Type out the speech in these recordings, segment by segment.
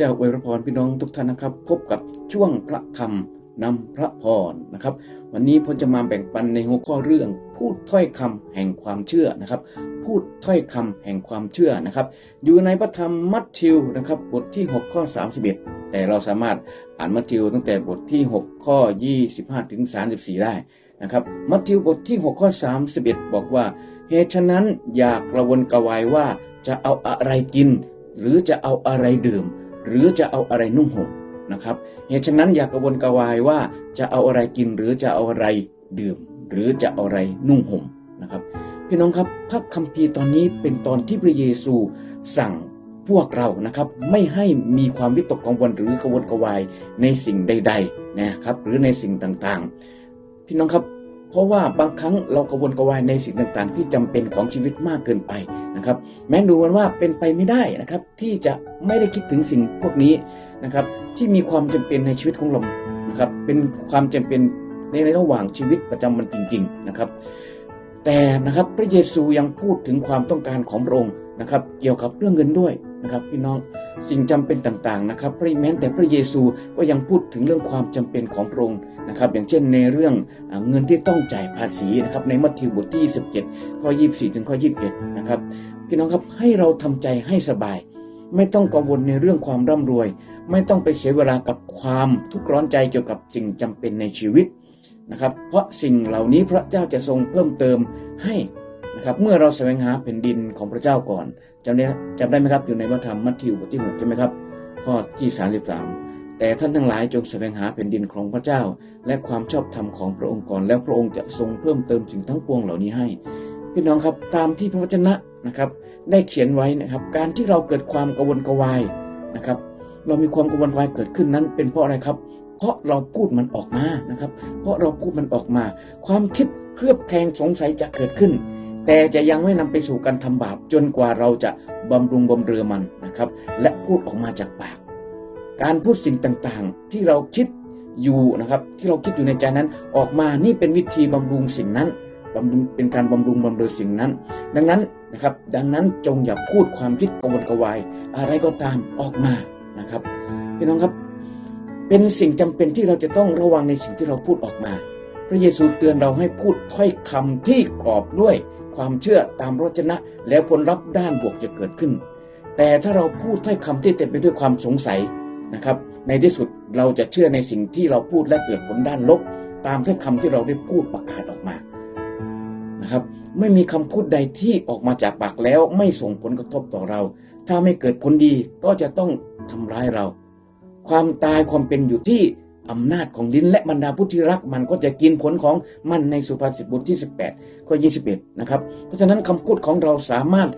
เจ้าอวยพระพรพี่น้องทุกท่านนะครับ พบกับช่วงพระคำนำพระพรนะครับ วันนี้ผมจะมาแบ่งปันในหัวข้อเรื่อง พูดถ้อยคำแห่งความเชื่อนะครับ พูดถ้อยคำแห่งความเชื่อนะครับ อยู่ในพระธรรมมัทธิวนะครับบทที่ 6 ข้อ 31 แต่เราสามารถอ่านมัทธิวตั้งแต่บทที่ 6 ข้อ 25 ถึง 34 ได้นะครับ มัทธิวบทที่ 6 ข้อ 31 บอกว่าเหตุฉะนั้นอย่ากระวนกระวายว่าจะเอาอะไรกิน หรือจะเอาอะไรดื่ม หรือจะเอาอะไรนุ่งห่มนะครับ เหตุฉะนั้นอย่ากระวนกระวายว่าจะเอาอะไรกินหรือจะเอาอะไรดื่ม หรือจะเอาอะไรนุ่งห่มนะครับ พี่น้องครับพระคัมภีร์ตอนนี้เป็นตอนที่พระเยซูสั่งพวกเรานะครับ ไม่ให้มีความวิตกกังวลหรือกระวนกระวายในสิ่งใด ๆ นะครับ หรือในสิ่งต่างๆ พี่น้องครับ เพราะว่าบางครั้งเรากระวนกระวายในสิ่งต่างๆ ที่จำเป็นของชีวิตมากเกินไปนะครับ แม้ดูกันว่าเป็นไปไม่ได้นะครับ ที่จะไม่ได้คิดถึงสิ่งพวกนี้นะครับ ที่มีความจำเป็นในชีวิตของเรานะครับเป็นความจำเป็นในระหว่างชีวิตประจำวันจริง ๆนะครับ แต่นะครับพระเยซูยังพูดถึงความต้องการของพระองค์นะครับ เกี่ยวกับเรื่องเงินด้วยนะครับ พี่น้องสิ่งจำเป็นต่างๆนะครับพระแม้แต่พระเยซูก็ยังพูดถึงเรื่องความจำเป็นของพระองค์ นะครับอย่างเช่นในเรื่องอเงินที่ต้องจ่ายภาษีนะครับในมัทธิวบทที่27ข้อ24 ถึงข้อ21นะครับพี่น้องครับให้เราทำใจให้สบาย ไม่ต้องกังวลในเรื่องความร่ำรวย ไม่ต้องไปเสียเวลากับความทุกข์ร้อนใจเกี่ยวกับสิ่งจำเป็นในชีวิตนะครับ เพราะสิ่งเหล่านี้พระเจ้าจะทรงเพิ่มเติมให้นะครับเมื่อเราแสวงหาแผ่นดินของพระเจ้าก่อนจำได้จำได้ไหมครับอยู่ในพระธรรมมัทธิวบทที่6ใช่ไหมครับข้อที่ 33 แต่ท่านทั้งหลายจงแสวงหาแผ่นดินของพระเจ้า และความชอบธรรมของพระองค์ก่อน แล้วพระองค์จะทรงเพิ่มเติมสิ่งทั้งปวงเหล่านี้ให้ พี่น้องครับตามที่พระวจนะนะครับ ได้เขียนไว้นะครับ การที่เราเกิดความกระวนกวายนะครับ เรามีความกระวนกวายเกิดขึ้นนั้น เป็นเพราะอะไรครับ เพราะเราพูดมันออกมานะครับ เพราะเราพูดมันออกมา ความคิดเครือบแคลงสงสัยจะเกิดขึ้น แต่จะยังไม่นำไปสู่การทำบาปจนกว่าเราจะบำรุงบำเรือมันนะครับ และพูดออกมาจากปาก การพูดสิ่งต่างๆ ที่เราคิดอยู่นะครับ ที่เราคิดอยู่ในใจนั้น ออกมานี่เป็นวิธีบำรุงสิ่งนั้นบำรุงเป็นการบำรุงบำเรอสิ่งนั้น ดังนั้นนะครับ ดังนั้นจงอย่าพูดความคิดกวนกวาย อะไรก็ตามออกมานะครับพี่น้องครับ เป็นสิ่งจำเป็นที่เราจะต้องระวังในสิ่งที่เราพูดออกมา พระเยซูเตือนเราให้พูดถ้อยคำที่กรอบด้วยความเชื่อตามรจนะ แล้วผลลัพธ์ด้านบวกจะเกิดขึ้น แต่ถ้าเราพูดถ้อยคำที่เต็มไปด้วยความสงสัย นะครับ ในที่สุดเราจะเชื่อในสิ่งที่เราพูดและเกิดผลด้านลบ ตามถ้อยคำที่เราได้พูดประกาศออกมานะครับ ไม่มีคำพูดใดที่ออกมาจากปากแล้วไม่ส่งผลกระทบต่อเรา ถ้าไม่เกิดผลดีก็จะต้องทำร้ายเรา ความตายความเป็นอยู่ที่อำนาจของลิ้นและบรรดาผู้ที่รักมันก็จะกินผลของมันในสุภาษิตบทที่ 18ข้อ21 นะครับ เพราะฉะนั้นคำพูดของเราสามารถ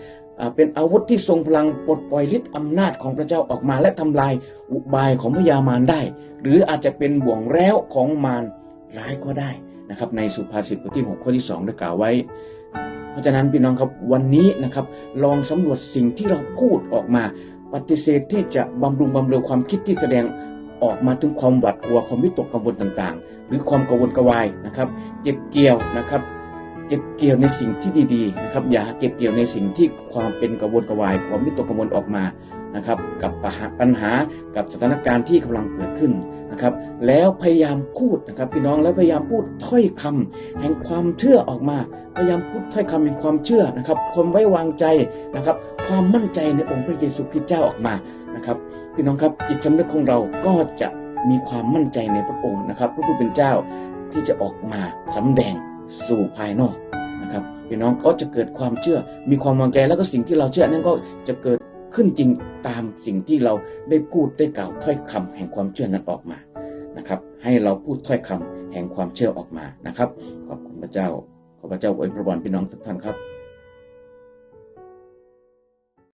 เป็นอาวุธที่ทรงพลังปลดปล่อยฤทธิ์อำนาจของพระเจ้าออกมาและทำลายอุบายของพยามารได้ หรืออาจจะเป็นบ่วงแล้วของมารร้ายก็ได้นะครับในสุภาษิตบทที่ 6 ข้อที่2ได้กล่าวไว้ เพราะฉะนั้นพี่น้องครับวันนี้นะครับลองสำรวจสิ่งที่เราพูดออกมา ปฏิเสธที่จะบำรุงบำเรอความคิดที่แสดงออกมาถึงความหวาดกลัวความวิตกกังวลต่างๆ หรือความกังวลกระวายนะครับเก็บเกี่ยวนะครับ เก็บเกี่ยวในสิ่งที่ดีๆนะครับอย่าเก็บเกี่ยวในสิ่งที่ความเป็นกังวลกระวายความวิตกกังวลออกมานะครับกับปัญหากับสถานการณ์ที่กำลังเกิดขึ้นนะครับ แล้วพยายามพูดนะครับ พี่น้องแล้วพยายามพูดถ้อยคำแห่งความเชื่อออกมา พยายามพูดถ้อยคำแห่งความเชื่อนะครับ ความไว้วางใจนะครับ ความมั่นใจในองค์พระเยซูคริสต์เจ้าออกมานะครับ พี่น้องครับจิตสำนึกของเราก็จะมีความมั่นใจในพระองค์นะครับ พระผู้เป็นเจ้าที่จะออกมาสำแดง สู่ภายนอกนะครับพี่น้องก็จะเกิดความเชื่อ มีความวางใจแล้วก็สิ่งที่เราเชื่อนั่นก็จะเกิดขึ้นจริงตามสิ่งที่เราได้พูดได้กล่าวถ้อยคำแห่งความเชื่อนั้นออกมานะครับ ให้เราพูดถ้อยคำแห่งความเชื่อออกมานะครับขอบคุณพระเจ้าขอพระเจ้าอวยพรพี่น้องทุกท่านครับ